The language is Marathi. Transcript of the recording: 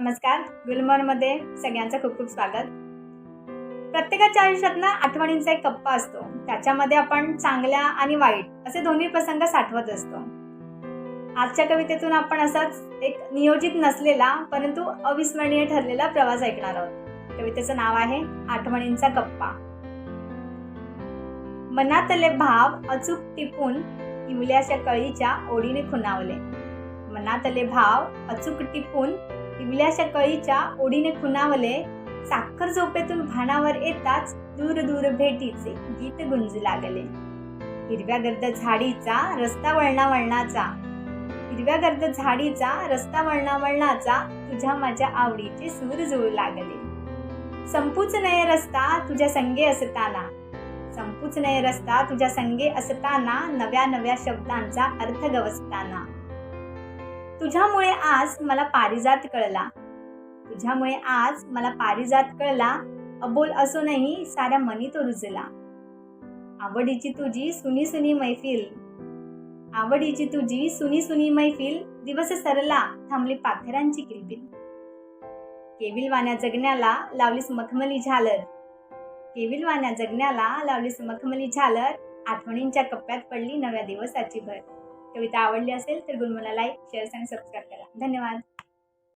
नमस्कार गुलमर्गमध्ये सगळ्यांचं खूप खूप स्वागत. प्रत्येकाच्या आयुष्यात ना आठवणींचा एक कप्पा असतो. त्याच्यामध्ये आपण चांगल्या आणि वाईट असे दोन्ही प्रसंग साठवत असतो. आजच्या कवितेतून आपण असाच एक नियोजित नसलेला परंतु अविस्मरणीय ठरलेला प्रवास ऐकणार आहोत. कवितेचं नाव आहे आठवणींचा कप्पा. मनातले भाव अचूक टिपून इवल्याच्या कळीच्या ओढीने खुणावले. मनातले भाव अचूक टिपून इवल्याच्या कळीच्या ओढीने खुणावले साखर झोपेतून भानावर येताच दूर दूर भेटीचे गीत गुंजू लागले. हिरव्या गर्द झाडीचा रस्ता वळणा वळणाचा. हिरव्या गर्द झाडीचा रस्ता वळणा वळणाचा तुझ्या माझ्या आवडीचे सूर जुळू लागले. संपूच नये रस्ता तुझ्या संगे असताना. संपूच नये रस्ता तुझ्या संगे असताना नव्या नव्या शब्दांचा अर्थ गवसताना. तुझ्यामुळे आज मला पारिजात कळला. तुझ्यामुळे आज मला पारिजात कळला. अबोल असूनही साऱ्या मनी तो रुजला. आवडीची तुझी सुनी सुनी मैफिल. आवडीची तुझी सुनी सुनी मैफिल. दिवस सरला थांबली पाथरांची किलबिल. केविलवाण्या जगण्याला लावलीस मखमली झालर. केविलवाण्या जगण्याला लावलीस मखमली झालर. आठवणींच्या कप्प्यात पडली नव्या दिवसाची भर. कविता आवडली असेल तर गुलमला लाईक शेअर्स आणि सबस्क्राईब करा. धन्यवाद.